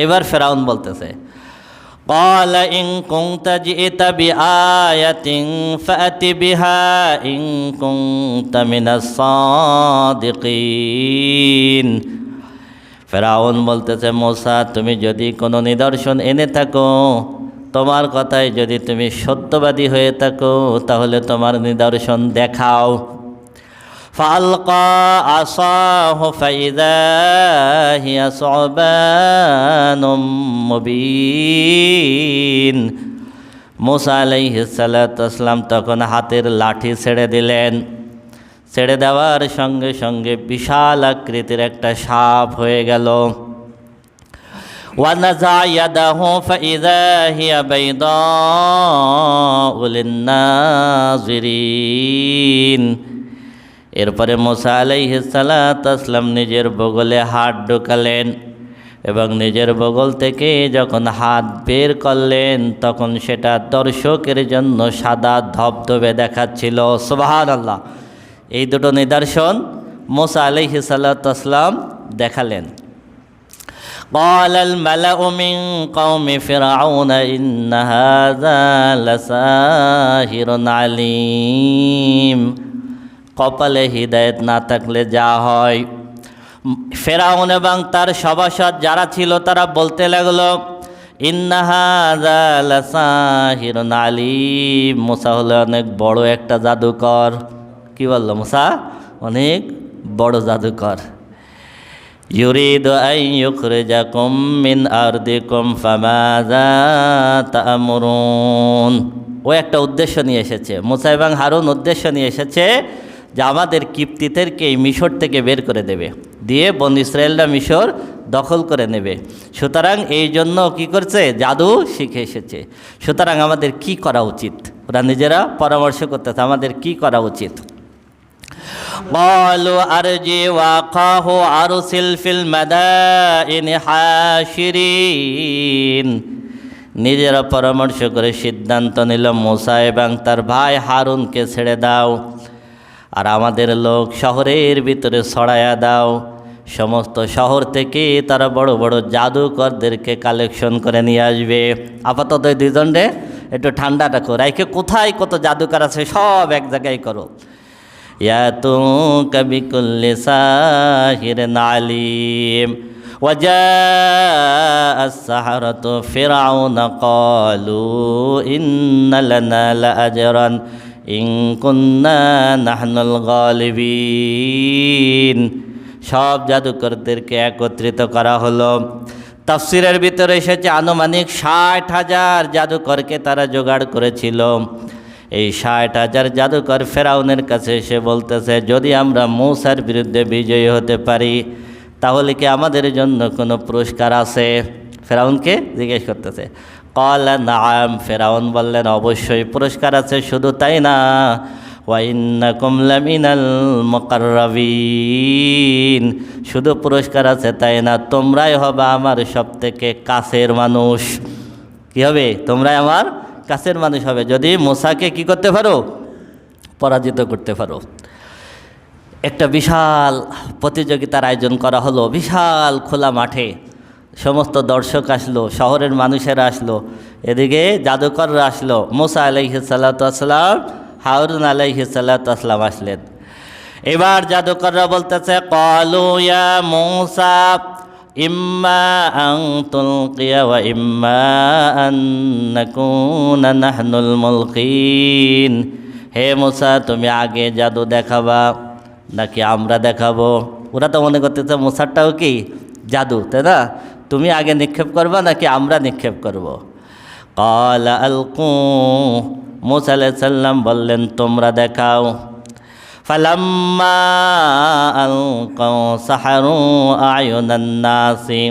এবার ফেরাউন বলতেছে قال إن كنت جئت بآية فأت بها إن كنت من الصادقين ফেরাউন বলতেছে মোসা তুমি যদি কোনো নিদর্শন এনে থাকো তোমার কথায় যদি তুমি সত্যবাদী হয়ে থাকো তাহলে তোমার নিদর্শন দেখাও فألقى عصاه فإذا هي ثعبان مبين মুসা আলাইহিসাল্লাম তখন হাতের লাঠি ছেড়ে দিলেন ছেড়ে দেওয়ার সঙ্গে সঙ্গে বিশাল আকৃতির একটা সাপ হয়ে গেল ونزع يده فإذا هي بيضاء للناظرين এরপরে মোসা আলাইহিসাল্লাম নিজের বগলে হাত ঢুকালেন এবং নিজের বগল থেকে যখন হাত বের করলেন তখন সেটা দর্শকের জন্য সাদা ধবধবে দেখাচ্ছিল সুবাহান আল্লাহ এই দুটো নিদর্শন মোসা আলাইহিসাল্লাম দেখালেন قال الملأ من قوم فرعون إن هذا لساهر عليم কপালে হৃদায়ত না থাকলে যা হয়। ফেরাউন এবং তার সভাসদ যারা ছিল, তারা বলতে লাগল ইন্নাহাহিরুন আলিম। মুসা হলো অনেক বড় একটা জাদুকর। কি বলল মুসা? অনেক বড় জাদুকর। ইউরিদ আইয়ুখরিজাকুম মিন আরদিকুম ফামাযা তা'মুরুন ও একটা উদ্দেশ্য নিয়ে এসেছে। মুসা এবং হারুন উদ্দেশ্য নিয়ে এসেছে যে আমাদের কিপ্তিদেরকে এই মিশর থেকে বের করে দেবে দিয়ে বন ইসরায়েলরা মিশর দখল করে নেবে সুতরাং এই জন্য কি করছে জাদু শিখে এসেছে সুতরাং আমাদের কি করা উচিত ওরা নিজেরা পরামর্শ করতেছে আমাদের কি করা উচিত قالوا أرجي وقاه أرسل في المدائن حاشرين নিজেরা পরামর্শ করে সিদ্ধান্ত নিল মোসা এবং তার ভাই হারুনকে ছেড়ে দাও আর আমাদের লোক শহরের ভিতরে ছড়াইয়া দাও সমস্ত শহর থেকে তারা বড় বড় জাদুকরদেরকে কালেকশন করে নিয়ে আসবে আপাতত এই দুজনরে একটু ঠান্ডা রাখো রাইকে কোথায় কত জাদুকর আছে সব এক জায়গায় করো ياتوك بكل ساحر عليم وجاء السحرة فرعون قالوا إن لنا لأجرا ইং কুন্না নাহনুল গলিবিন। সব জাদুকরদেরকে একত্রিত করা হলো। তাফসিরের ভিতরে এসেছে আনুমানিক ষাট হাজার জাদুকরকে তারা জোগাড় করেছিল। এই ষাট হাজার জাদুকর ফেরাউনের কাছে এসে বলতেছে, যদি আমরা মৌসার বিরুদ্ধে বিজয়ী হতে পারি, তাহলে কি আমাদের জন্য কোনো পুরস্কার আছে? ফেরাউনকে জিজ্ঞেস করতেছে কল নাম ফেরাউন বললেন, অবশ্যই পুরস্কার আছে, শুধু তাই না। মুকাররাবিন। শুধু পুরস্কার আছে, তাই না। তোমরাই হবে আমার সব থেকে কাছের মানুষ। কি হবে? তোমরাই আমার কাছের মানুষ হবে। যদি মোসাকে কি করতে পারো? পরাজিত করতে পারো। একটা বিশাল প্রতিযোগিতার আয়োজন করা হলো, বিশাল খোলা মাঠে। সমস্ত দর্শক আসলো, শহরের মানুষেরা আসলো, এদিকে জাদুকররা আসলো, মোসা আলাইহি সাল্লাতাম হারুন আলাইহি সাল্লাতাম আসলেন। এবার জাদুকররা বলতেছে কলু ইয়া মোসা, ইম্মা আং তুলকিয়া ওয়া ইম্মা নাহনুল মুলকিন। হে মুসা, তুমি আগে জাদু দেখাবা, নাকি আমরা দেখাবো? ওরা তো মনে করতেছে, মুসারটাও কি জাদু? তাই না? তুমি আগে নিক্ষেপ করবা নাকি আমরা নিক্ষেপ করব। কল আলকু মুসা সাল্লাম বললেন, তোমরা দেখাও। ফালাম্মা আলকাউ সাহারু আয়ুনান্নাসি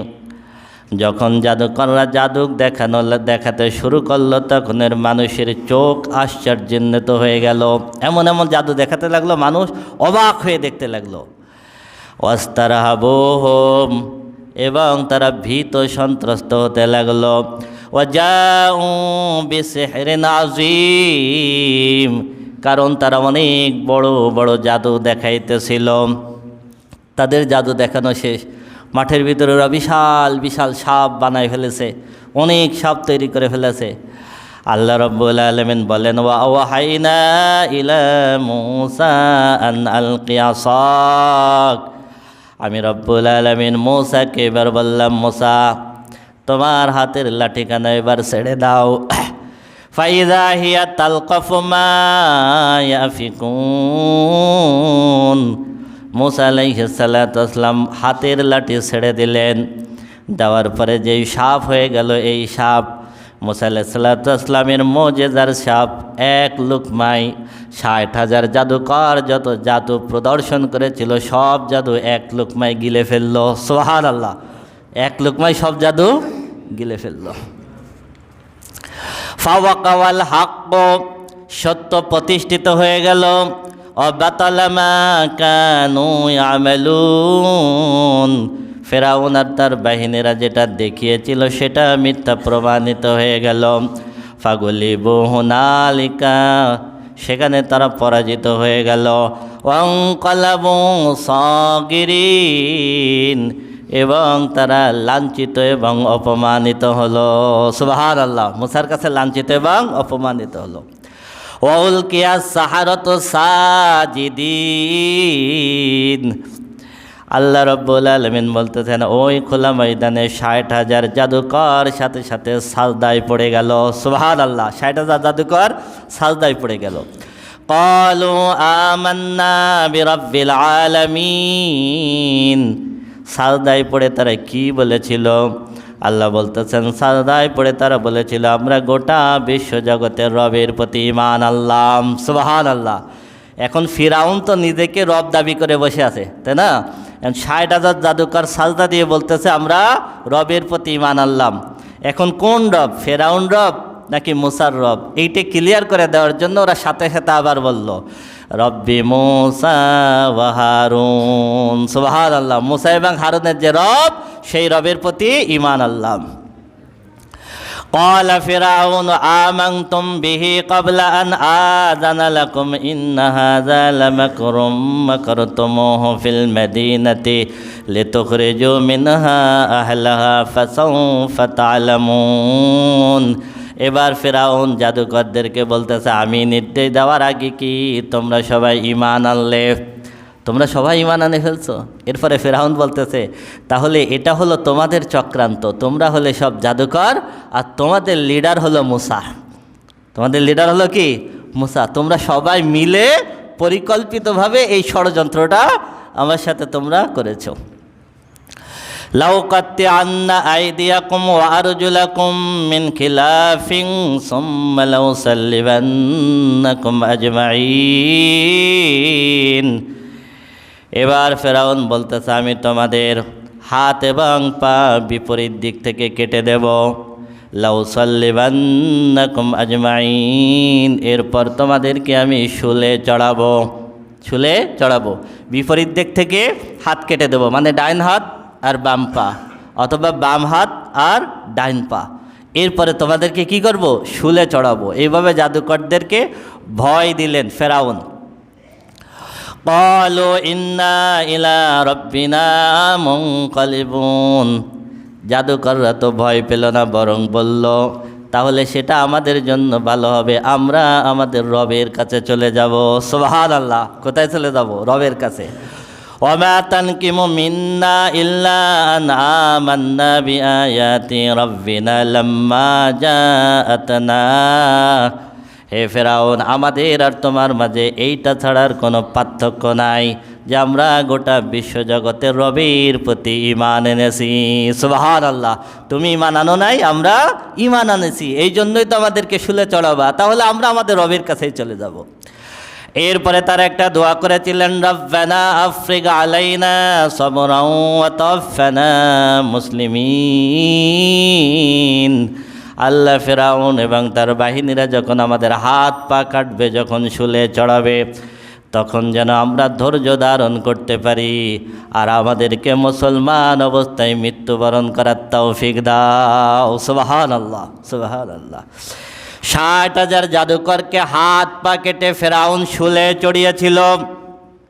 যখন জাদুকররা জাদুক দেখানো, দেখাতে শুরু করল, তখন এর মানুষের চোখ আশ্চর্যান্বিত হয়ে গেল। এমন এমন জাদু দেখাতে লাগল, মানুষ অবাক হয়ে দেখতে লাগল। অস্তারাহাবোহম এবং তারা ভীত সন্ত্রস্ত হতে লাগল। আজিম কারণ তারা অনেক বড় বড় জাদু দেখাইতেছিল। তাদের জাদু দেখানো শেষ। মাঠের ভিতরে ওরা বিশাল বিশাল সাপ বানায় ফেলেছে। অনেক সাপ তৈরি করে ফেলেছে। আল্লাহ রব্বুল আলমিন বলেন, ওয়া ইলা মুসা আন আলকিয়াসাক আমি রব্বুল আলমিন মৌসাকে এবার বললাম, মোসা, তোমার হাতের লাঠিখানা এবার ছেড়ে দাও। ফাইদা হিয়া তালকফ মা ইয়াফিকুন। মুসা হাতের লাঠি ছেড়ে দিলেন। দেওয়ার পরে যেই সাপ হয়ে গেল, এই সাপ মুসা আলাইসাল্লামের মোজেজার সাপ এক লুকমাই ষাট হাজার জাদুকর যত জাদু প্রদর্শন করেছিল, সব জাদু এক লুকমাই গিলে ফেলল। সোহার আল্লাহ এক লুকমাই সব জাদু গিলে ফেলল। ফাওয়াকাওয়াল হাক্ক, সত্য প্রতিষ্ঠিত হয়ে গেল। অবাতালামা কানু আমেলুন ফেরাউন আর তার বাহিনীরা যেটা দেখিয়েছিল সেটা মিথ্যা প্রমাণিত হয়ে গেল। ফাগুলি বহুনালিকা সেখানে তারা পরাজিত হয়ে গেল। অঙ্কলাবু এবং তারা লাঞ্ছিত এবং অপমানিত হলো। সুবাহার আল্লাহ মুসার কাছে লাঞ্ছিত এবং অপমানিত হলো। ওউল কিয়া সাহারত সাজিদিন আল্লাহ রব্বুল আলমিন বলতেছেন ওই খোলা ময়দানে ষাট হাজার জাদুকর সাথে সাথে সাজদায় পড়ে গেল সুবাহার আল্লাহ ষাট হাজার জাদুকর সাজদায় পড়ে গেল قالوا آمنا برب العالمين সাজদায় পড়ে তারা কি বলেছিল আল্লাহ বলতেছেন সাজদায় পড়ে তারা বলেছিল আমরা গোটা বিশ্ব জগতের রবের প্রতি ইমান আল্লাহ সুবাহান আল্লাহ এখন ফিরাউন তো নিজেকে রব দাবি করে বসে আছে তাই না এখন ষাট হাজার জাদুকর সাজদা দিয়ে বলতেছে, আমরা রবের প্রতি ইমান আনলাম। এখন কোন রব, ফেরাউন রব নাকি মুসার রব? এইটা ক্লিয়ার করে দেওয়ার জন্য ওরা সাথে সাথে আবার বলল, রব্বি মোসা হারুন। সুবাহার আল্লাহ মুসা এবং হারুনের যে রব, সেই রবের প্রতি ইমান আল্লাহ قال فرعون آمنتم به قبل أن آذن لكم إن هذا لمكر مكرتموه في المدينة لتخرجوا منها أهلها فسوف تعلمون এবার ফেরাউন জাদুকরদেরকে বলতেছে আমি নির্দেশ দেওয়ার আগে কি তোমরা সবাই ইমান আনলে তোমরা সবাই ইমান আনে ফেলছো? এরপরে ফেরাউন বলতেছে, তাহলে এটা হলো তোমাদের চক্রান্ত, তোমরা হলে সব জাদুকর আর তোমাদের লিডার হলো মুসা। তোমাদের লিডার হলো কি? মুসা। তোমরা সবাই মিলে পরিকল্পিতভাবে এই ষড়যন্ত্রটা আমার সাথে তোমরা করেছ। লাউ কাত্তিআন্না আইদিয়াকুম ওয়া আরজুলাকুম মিন খিলাফিন সুম্মা লাউ সাল্লিবান্নাকুম আজমাইন এবার ফেরাউন বলতেছে, আমি তোমাদের হাত এবং পা বিপরীত দিক থেকে কেটে দেব। লাউ সাল্লিবান্নাকুম আজমাইন। এরপর তোমাদেরকে আমি শুলে চড়াবো শুলে চড়াবো। বিপরীত দিক থেকে হাত কেটে দেবো মানে ডাইন হাত আর বাম পা, অথবা বাম হাত আর ডাইন পা। এরপরে তোমাদেরকে কি করব? শুলে চড়াবো। এইভাবে জাদুকরদেরকে ভয় দিলেন ফেরাউন। قالوا إنا إلى ربنا منقلبون জাদুকররা তো ভয় পেল না বরং বলল তাহলে সেটা আমাদের জন্য ভালো হবে আমরা আমাদের রবের কাছে চলে যাব সোহান আল্লাহ কোথায় চলে যাব রবের কাছে وما تنكم منا إلا أن آمنا بآيات ربنا لما جاءتنا হে ফেরাউন, আমাদের আর তোমার মাঝে এইটা ছাড়ার কোনো পার্থক্য নাই যে আমরা গোটা বিশ্বজগতের রবির প্রতি ইমান এনেছি। সুবাহান আল্লাহ তুমি ইমান আনো নাই, আমরা ইমান আনেছি। এই জন্যই তো আমাদেরকে শুলে চড়াবা, তাহলে আমরা আমাদের রবির কাছেই চলে যাব। এরপরে তারা একটা দোয়া করেছিলেন, রব্বানা আফ্রিক আলাইনা তাওফানা মুসলিমিন। আল্লাহ ফেরাউন এবং তার বাহিনীরা যখন আমাদের হাত পা কাটবে, যখন শুলে চড়াবে, তখন যেন আমরা ধৈর্য ধারণ করতে পারি আর আমাদেরকে মুসলমান অবস্থায় মৃত্যুবরণ করার তৌফিক দাও। সুবাহান আল্লাহ সুবাহান আল্লাহ ষাট হাজার জাদুকরকে হাত পা কেটে ফেরাউন শুলে চড়িয়েছিল।